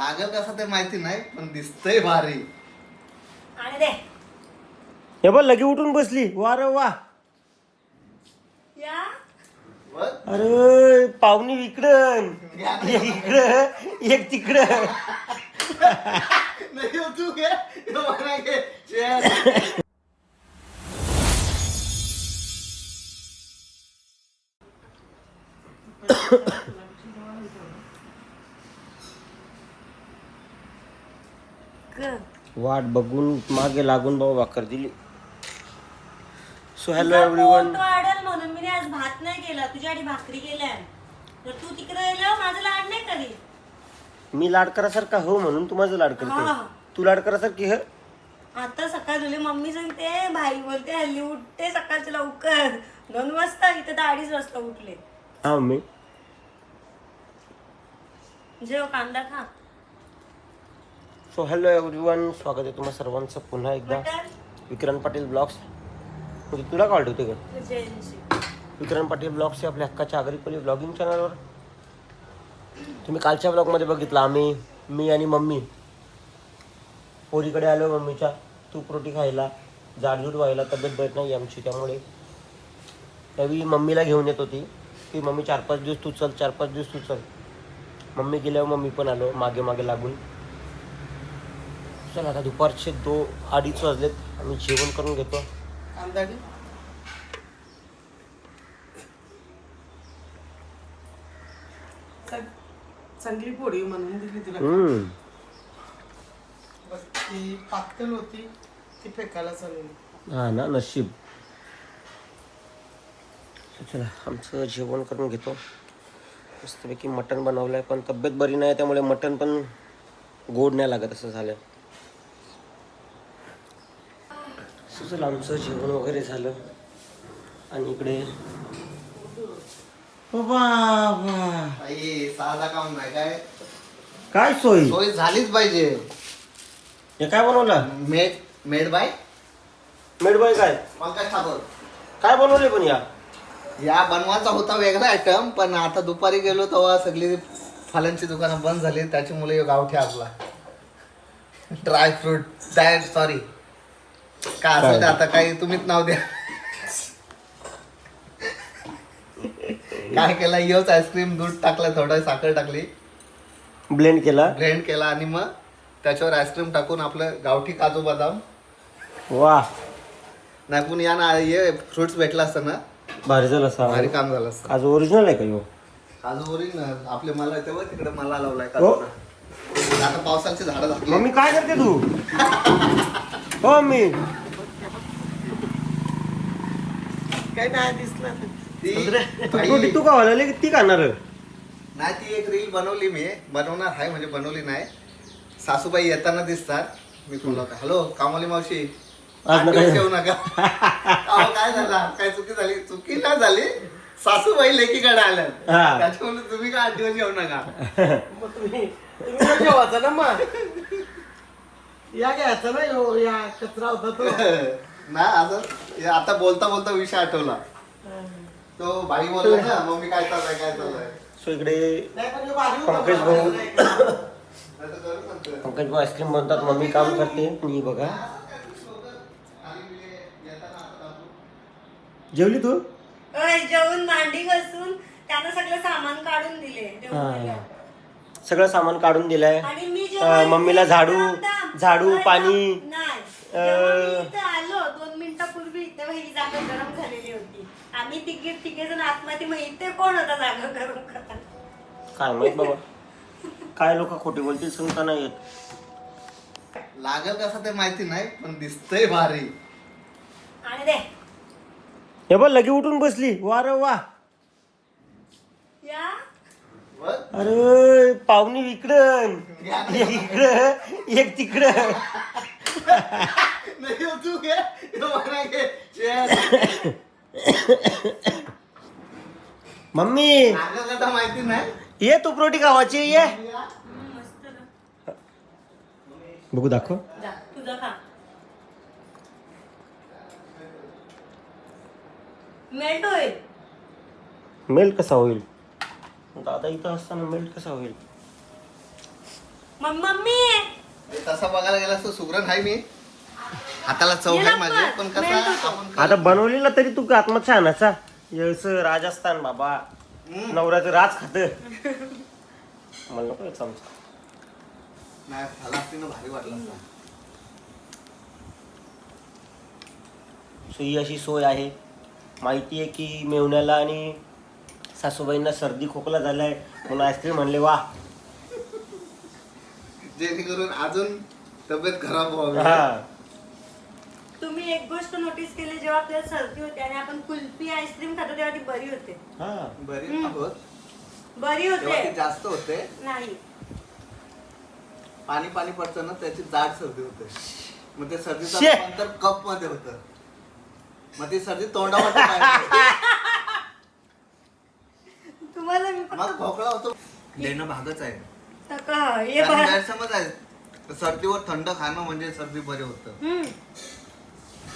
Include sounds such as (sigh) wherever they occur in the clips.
लागल कसं ते माहिती नाही पण दिसतंय भारी आणि दे हे बघ लगे उठून बसली वा रे वा या बघ अरे पाहुणी इकडं एक इकडं एक तिकडं नाही हो, तू घे हे मला घे Cheers. वाट बघून मागे लागून बाबा भाकर दिली. सो हॅलो एव्हरीवन वाढेल म्हणून मी आज भात नाही केला तुझ्यासाठी भाकरी केल्या. तर तू तिकडे गेल्यावर माझं लाड नाही करी मी लाड करासारखा हो म्हणून तू माझं लाड. करते. तू लाड करासारखी ह. आता सकाळ तुला मम्मी सांगते भाई बोलते हल्ली उठते सकाळच्या लवकर. दोन वाजता इथे तर अडीच वाजता उठले. हा मम्मी. जेव कांदा खा. सो हॅलो एव्हरीवन स्वागत आहे तुम्हा सर्वांचं पुन्हा एकदा विक्रांत पाटील ब्लॉग्स म्हणजे तुला काय वाटतं का विक्रांत पाटील ब्लॉग्स हे आपल्या हक्काच्या आगरीपल्ली ब्लॉगिंग चॅनलवर तुम्ही कालच्या ब्लॉगमध्ये बघितलं आम्ही मी आणि मम्मी पोरीकडे आलो मम्मीच्या तूप रोटी खायला जाडजूड व्हायला तब्येत बरं नाही आमची त्यामुळे त्यावेळी मम्मीला घेऊन येत होती की मम्मी चार पाच दिवस तू चल चार पाच दिवस तू चल मम्मी गेल्यावर मम्मी पण आलो मागे मागे लागून चल आता दुपारचे दो अडीच वाजलेत. आम्ही जेवण करून घेतो. चांगली पोळी म्हणून दिली तुला. हम्म. बस ती पातळ होती ती फेकायला चालवली हा ना नशीब. चला आमचं जेवण करून घेतो. मस्तपैकी मटण बनवलं आहे पण तब्येत बरी नाही त्यामुळे मटण पण गोड नाही लागत असं झालं चला आमचं जेवण वगैरे झालं. आणि इकडे बाबा. साधा काम नाही काय? काय सोय? सोय झालीच पाहिजे. हे काय बनवलं? Made made by? मेडबाय काय? पंकज ठाकूर? काय बनवले पण या? या बनवायचा होता वेगळा आयटम पण आता दुपारी गेलो तेव्हा सगळी फलांची दुकानं बंद झाली त्याच्यामुळे ह्यो गावठी आपला ड्राय फ्रूट ड्राय सॉरी काय असेल ते आता काही तुम्हीच नाव द्या. काय केलं? योच आईस्क्रीम दूध टाकलं थोडं साखर टाकली. ब्लेंड केला? ब्लेंड केला आणि मग त्याच्यावर आईस्क्रीम टाकून आपलं गावठी काजू बदाम. वा. नाही पण या ना ये फ्रुट्स भेटला असतं ना. भारी झालं असा भारी काम झालं असतं. आज ओरिजिनल आहे का ह्यो काजू ओरिजिनल आपले मला तेव्हा तिकडे मला लावलाय हो. काजूचा. आता पावसाची झाडं झाली मम्मी काय करते तू? (laughs) हो मी काय नाही दिसलं. ती तू का व्हायला ती खाणार नाही ती एक रील बनवली मी. बनवणार आहे म्हणजे बनवली नाही. सासूबाई येताना दिसतात. मी फोन हॅलो कामोली मावशी आज नका येऊ. येऊ नका. अहो, काय झालं? काय चुकी झाली? चुकी नाही झाली. सासूबाई लेकीकडे आल्या. हा. त्याच्यामुळे तुम्ही काय आठ दिवस येऊ नका? (laughs) मग तुम्ही तुम्ही पण जेवायचं ना मग. या घ्यायचा ना ह्यो, या कचरा होता तो. (laughs) ना असं हे आता बोलता बोलता विषय आठवला. तो बाई बोलला ना मम्मी काय चाललंय काय चाललंय? सो इकडे नाही पण ह्यो भारी होता पंकज. भाऊ. नाही तर करू म्हणतोय. पंकज भाऊ आईस्क्रीम बनतात मम्मी काम करते. मी बघा. जेवली तू? अय, जेवून मांडी घासून त्यानं सगळं सामान काढून दिले. हा. सगळं सामान काढून दिलंय. आणि मी अं, जेव्हा मम्मीला झाडू. झाडू पाणी. नाही. अं, जेव्हा मी इथं आलो दोन मिनिटापूर्वी तेव्हा ही जागा गरम झालेली होती. आम्ही तिघे तिघे जण आतमध्ये मग इथे कोण होता जागा गरम करायला काय माहीत बाबा. काय लोक खोटे बोलतील सांगता नाही येत. लागल कसं ते माहिती नाही पण दिसतंय भारी. आणि दे. हे बघ लगे उठून बसली. वा रे वा अरे पाहुणी इकडं. एक इकडं एक तिकडं. (laughs) मला. मम्मी. माहिती नाही. ये तू प्रोटी गावाची ये. बघू दाखव. जा तुझा खा. मेल्ट होईल. मेल्ट कसा होईल? दादा इथं असताना मेल्ट कसा होईल? मम- मम्मी! तसं बघायला गेला तर सुगरण आहे मी. हाताला चव आहे माझी पण, कसं. आपण आता बनवलेला तरी तू आत्मछानाचा येस राजस्थान बाबा. नवऱ्याचं राज खात. मला नको हे चमचा. नाही भारी वाटलं असतं. सो ही अशी सोय आहे. माहिती आहे की मेवण्याला आणि सासूबाईंना सर्दी खोकला झालाय म्हणून आईस्क्रीम म्हणले वा. जेणेकरून अजून तब्येत खराब व्हावी. हा. तुम्ही एक गोष्ट नोटीस केली जेव्हा आपल्याला सर्दी होते आणि आपण कुल्फी आईस्क्रीम खातो तेव्हा ती बरी होते. हा. बरी. आहोत. बरी तेव्हा ती होते जास्त होते. नाही. पाणी पाणी पडतं ना त्याची जाड सर्दी होते. मग ते सर्दीचं शे. रूपांतर कपमध्ये होतं. मग ती सर्दी तोंडामध्ये बाहेर. तुम्हाला मी मग फक्त खोकला होतो देणं भागच आहे. तका हे कारण बघा गैरसमज आहे सर्दीवर थंड खाणं म्हणजे सर्दी बरे होतं. हम्म.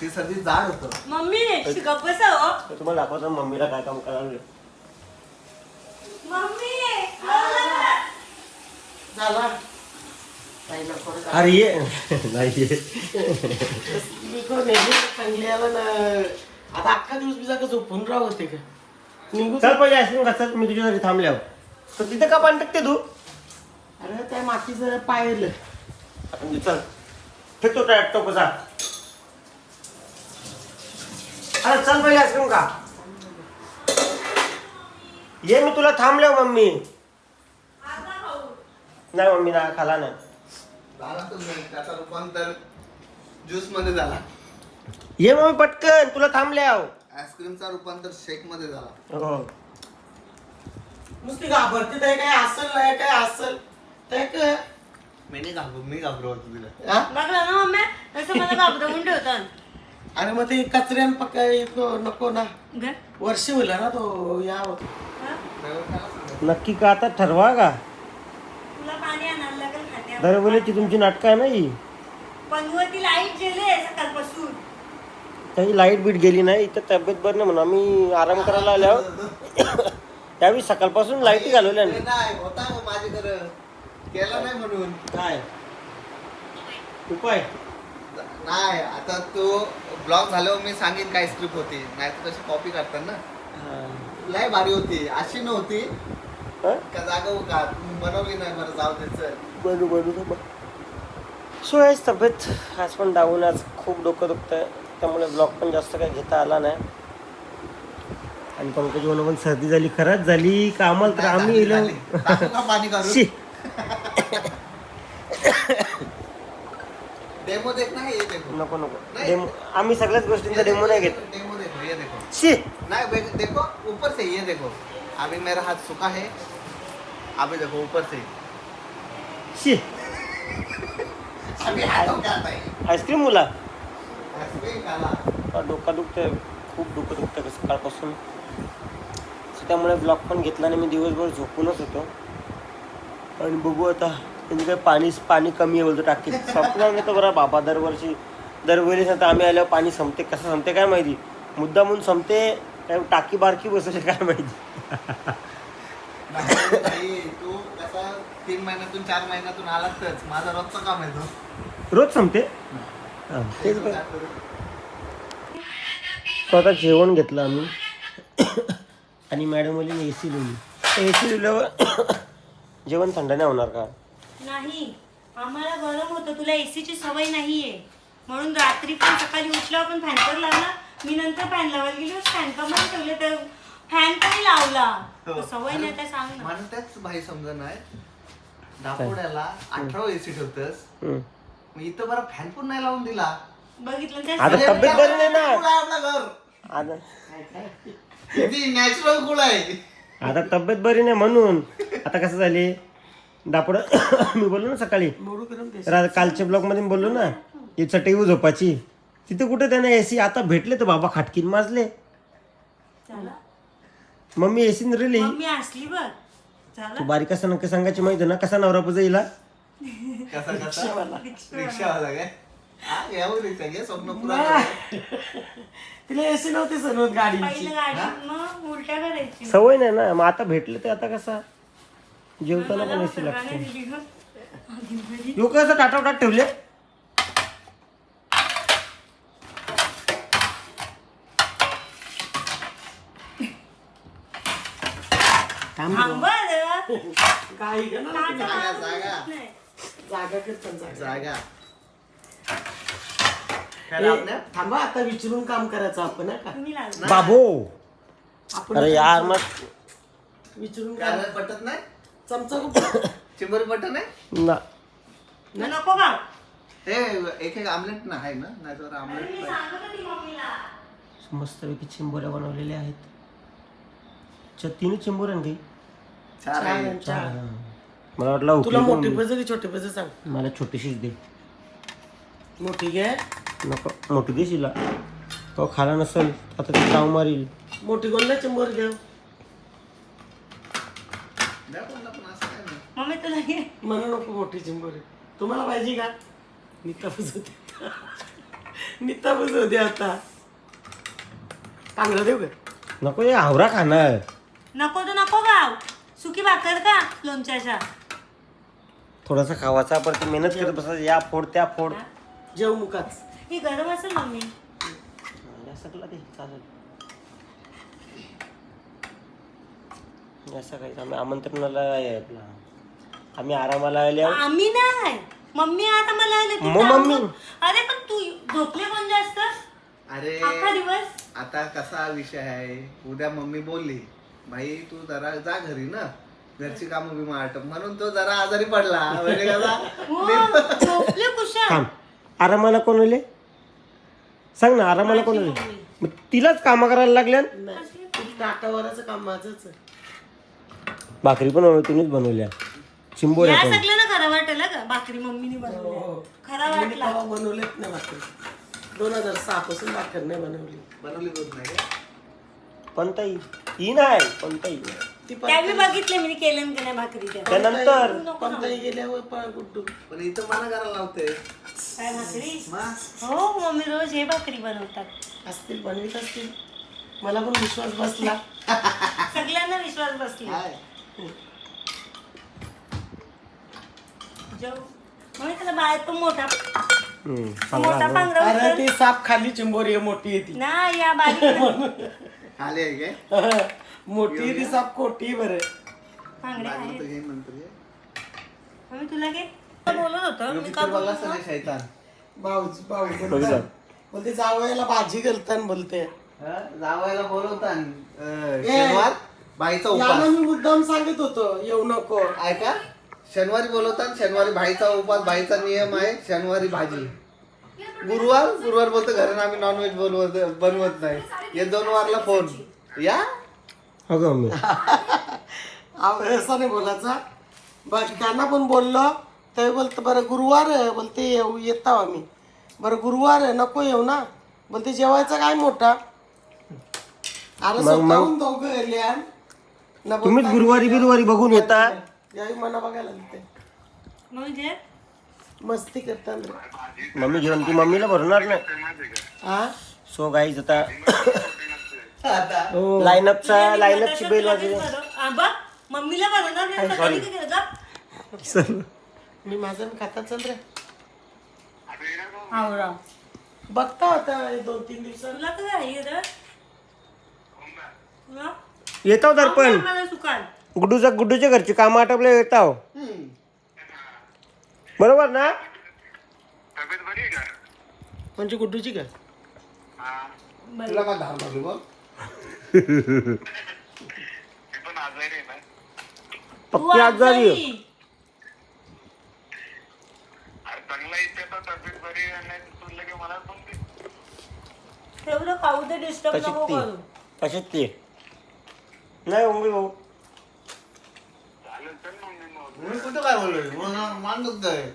ती सर्दी जाड होतं. मम्मी गप्प बसा हो. तर तुम्हाला दाखवतो मम्मीला काय काम करायला. मम्मी बोला. झाला. अरे ये. नाही ये. मी कोण आहे? चांगली आला ना आता अख्खा दिवस बिजा का झोपून राहू होते का? निघू चल पहिले आईस्क्रीम खा चल मी तुझ्यासाठी थांबल्यावर. तर तिथे का पाणी टाकते तू? अरे त्या मातीचं पाहिलं मी चल. फेकतो टॅटो कसा अरे चल पहिले आईस्क्रीम खा. ये मी तुला थांबल्यावर मम्मी. आता खाऊ. नाही मम्मी ना खाला नाही झाला तो नाही. त्याचा रूपांतर ज्यूसमध्ये झाला. ये मम्मी पटकन. तुला थांबल्यावर. आईस्क्रीमचा रूपांतर शेकमध्ये झाला. हो. नुसती घाबरते ते काय असल नाही काय असल. ते काय? मी नाही घाबरू मी घाबरवतो तिला. हा? बघला ना मम्मी तसं मला घाबरवून (laughs) ठेवतात. अरे मग ते कचऱ्यान पक्का नको नको ना. वर्ष होईल ना तो या होतो? नक्की का आता ठरवा का? तुला पाणी आणायला लागेल खात्यावर दरवेळेची तुमची नाटकं आहे ना ही? पंगवती लाइट गेले सकाळपासून. काही लाइट बीट गेली नाही इथं तब्येत बरं नाही म्हणून आम्ही आराम करायला आल्यावर. (laughs) त्यावेळी सकाळपासून लाईटी घालवल्या नाही. नाही होता हो माझ्याकडे. केला नाही म्हणून. काय? उपाय? नाही आता तो ब्लॉग झाल्यावर मी सांगेन काय स्क्रिप्ट होती. नाही तर तशी कॉपी करतात ना. लय भारी होती. अशी नव्हती. हं? का जागा का बनवली नाही बरं जाऊ दे चल. बनू बनू सो आहेच तब्येत आज पण डाऊन आज खूप डोकं दुखतंय. त्यामुळे ब्लॉग पण जास्त काही घेता आला नाही. आणि पंकज म्हणून पण सर्दी झाली खराच झाली का आम्हाला तर आम्ही. येलो शी. डेमो देख ना ये देखो नको नको. डेमो आम्ही सगळ्याच गोष्टींचा डेमो नाही घेत. डेमो देखो ये देखो शी. नहीं देखो ऊपर से ये देखो. अभी मेरा हाथ सूखा है. अभी देखो ऊपर से. शी. अभी हाथों क्या आता है आईस्क्रीम मुला. आइसक्रीम खाला. डोकं दुखतंय खूप डोकं दुखतंय सकाळपासून. So त्यामुळे ब्लॉग पण घेतला नाही मी दिवसभर झोपूनच होतो. आणि बघू आता म्हणजे काय पाणी पाणी कमी आहे बोलतो टाकीत. संपणार नाही तर बरं बाबा दरवर्षी दरवेळेस आता आम्ही आल्यावर पाणी संपते कसं संपते काय माहिती? मुद्दा म्हणून संपते काय टाकी बारकी बसवते काय माहिती? नाही, नाही, तू कसा तीन महिन्यातून चार महिन्यातून आलाच माझा रोजचं काम आहे तो रोज संपते? हा, तेच बरं. स्वतः जेवण घेतलं आम्ही. आणि मॅडम बोलली ए सी लिहिली ए सी लिहिल्यावर (coughs) जेवण थंड नाही होणार का? नाही. आम्हाला गरम होतं. तुला एसीची सवय नाहीये. म्हणून रात्री पण सकाळी उठल्यावर पण फॅन तर लावला. मी नंतर फॅन लावायला गेलो. फॅन कमाल ठेवले. तर फॅन पण लावला. तर सवय नाही तर सांग ना. मला त्याच भाई समजा नाही दापोड्याला अठरा एसी ठेवतस. मग इथं बरं फॅन पण नाही लावून दिला. बघितलं ते आता तब्येत बरी नाही ना? आपलं घर. आता किती नॅचरल कूल आहे. आता तब्येत बरी नाही म्हणून. आता कसं झाले? दापड मी बोललो ना सकाळी. करून रा- कालच्या ब्लॉगमध्ये बोललो ना ही चटई झोपाची तिथे कुठे त्याने एसी आता भेटले तर बाबा खाटकीन माजले. चला. मम्मी एसी रिली मम्मी असली बघ. चला. तू बारीक असं नक्की सांगायची माहिती ना कसा नवरा पुजा येईल कसा कसा? रिक्षावाला काय हा स्वप्न पुरा तिला एसी नव्हती गाडीची पहिलं गाडी मग उलट्या करायची सवय नाही ना मग आता भेटले ते आता कसा जेवताना पण एसी लागते सगळ्यांना दिली गं. यो कसं टाटावटाट ठेवले थांब थांबा जरा. काही का ना ताटं जागा. जागा ए, थांबा आता विचारून काम करायचं आपण हा का? तुम्ही लागला बाबू! आपण अरे यार मग विचारून पटत नाही? चमचा? चिंबरी पटत नाही? ना. नको का? हे एक एक आमलेट ना आहे ना? नाही. आमलेट मम्मीला. मस्तपैकी चिंबोऱ्या बनवलेल्या आहेत. च- तीन चिंबोऱ्या ना काही? चार चार आहे. आणि चार. मला वाटलं तुला उकळी मोठी पण- की छोटी पाहिजे सांग? मला छोटीशीच दे. मोठी घे. नको मोठी देशील तो खाला नसेल आता ते चाव मारील. मोठी कोण ना चिंबर द्या. मम्मी तुला घे मला नको मोठी चिंबर तुम्हाला पाहिजे का? नित्ता बुजवते नित्ता बुजवते आता. चांगलं देऊ का? नको हे आवरा खाणार. नको तर नको गाव सुकी भाकर का लोणच्याच्या. थोडासा खावाचा परत मेहनत करत बसा. या फोड त्या फोड. जेव मुकाच ही गरम असेल मम्मी. सगळं ते चालेल. असं काही आम्ही आमंत्रणाला आहे आपला. आम्ही आरामाला आले आहोत. आम्ही नाही. मम्मी आता मला आले तू मग जाऊ मम्मी? अरे पण तू झोपले कोण जास्त? अरे अख्खा दिवस? आता कसा विषय आहे? उद्या मम्मी बोलली भाई तू जरा जा घरी ना. घरची कामं बिमा आटप. म्हणून तो जरा आजारी पडला. म्हणजे कसा? हो, झोपले कुशल. थांब. आरामाला कोण आले? सांग ना आरामाला कोण आले? मग तिलाच कामं करायला लागल्या नाही. टाटावराचं काम माझंच आहे. भाकरी पण तुम्हीच बनवल्या. चिंबोऱ्या या पण. खरं वाटेल हं का? भाकरी मम्मीने बनवल्या. खरा मी वाटला. तेव्हा बनवलेच नाही भाकर. दोन हजार सहा पासून भाकर नाही बनवली? पण ताई ही नाही पण ताई. त्यावेळी बघितले मी केलं की नाही भाकरी त्या त्यानंतर? गेल्यावर पण गुड्डू पण इथं मला करायला लावते काय भाकरी? हो मम्मी रोज हे भाकरी बनवतात. असतील बनवीत असतील. मला पण विश्वास बसला. सगळ्यांना विश्वास बसला. काय त्याला बाहेर मोठा हम्म, मोठा पांघरा अरे उचल. ती साप खाली चिंबोरी आहे मोठी आहे ती. ना या बारीक खाली आहे काय? मोठी साप खोटी आहे बरं. पांगडे लागलं आहेत. तर घे नंतर घे. मम्मी तुला घे बोलत होतं मी पिक्चर बघला असं नाही शैतान. भाऊजी भाऊ बोलतात. बोलते जावयाला भाजी घालताना बोलते हा? जावयाला बोलवता शनिवार? बाईचा याला उपास मी मुद्दाम सांगत होतो येऊ नको. ऐका शनिवारी बोलवतात शनिवारी भाईचा उपास भाईचा नियम आहे शनिवारी भाजी. गुरुवार गुरुवार बोलतो घरानं आम्ही नॉनव्हेज बोलवत बनवत नाही. या दोन वारला फोन या? अगं मी (laughs) असं नाही बोलायचा. बस त्यांना पण बोललो. ते बोलतं बरं गुरुवार आहे. बोलते येऊ येता आम्ही. बरं गुरुवार आहे नको येऊ ना. बोलते जेवायचा काय मोठा? अरे स्वतःहून दोघं गेले आण. न बोलता तुम्हीच गुरुवारी बिरुवारी बघून येता. याही मना बघायला लागते मग जे मस्ती करतात रे मम्मी घेऊन ती मम्मीला भरणार नाही. हा सो गाईज आता लाईनअपचा लाईनअपची बेल वाजली बघ. मम्मीला बनवणार नाही सकाळी काय केलं? मी माझं खाता चल रे आवरा. बघता होता हे दोन तीन दिवसात. तुला तर आहे रे तुला? येतो तर पण. मला सुकाल गुड्डूच्या गुड्डूच्या घरची कामं आटपले येताव बरोबर ना? म्हणजे गुड्डूची का? तुला काय धार लागली पक्की आजारी आहे. आजारी. तेवढं खाऊ ते डिस्टर्ब तशीच नको ती? करू. तशीच ती? नाही मम्मी भाऊ. मी कुठं काय बोललोय? मला मान दुखतंय.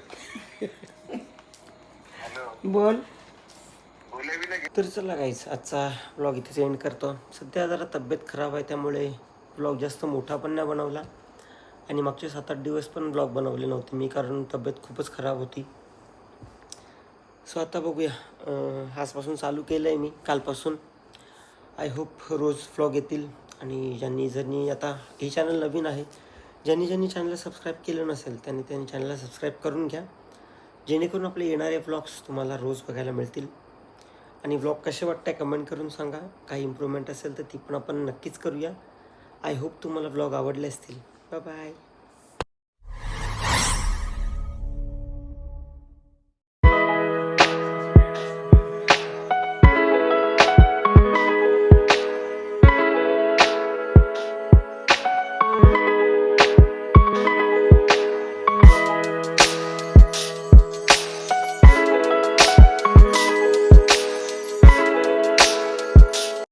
बोल. तर चला गाईच आजचा ब्लॉग इथेच एंड करतो. सध्या जरा तब्येत खराब आहे त्यामुळे ब्लॉग जास्त मोठा पण नाही बनवला. आणि मागचे सात आठ दिवस पण ब्लॉग बनवले नव्हते मी कारण तब्येत खूपच खराब होती. सो आता बघूया आजपासून चालू केलं आहे मी कालपासून. आय होप रोज व्लॉग येतील. आणि ज्यांनी ज्यांनी आता हे चॅनल नवीन आहे ज्यांनी ज्यांनी चॅनलला सबस्क्राईब केलं नसेल त्यांनी त्यांनी चॅनलला सबस्क्राईब करून घ्या. जेणेकरून आपले येणारे व्लॉग्स तुम्हाला रोज बघायला मिळतील. आणि व्लॉग कसे वाटते कमेंट करून सांगा. काही इम्प्रूव्हमेंट असेल तर ती पण आपण नक्कीच करूया. आय होप तुम्हाला व्लॉग आवडले असतील. Bye bye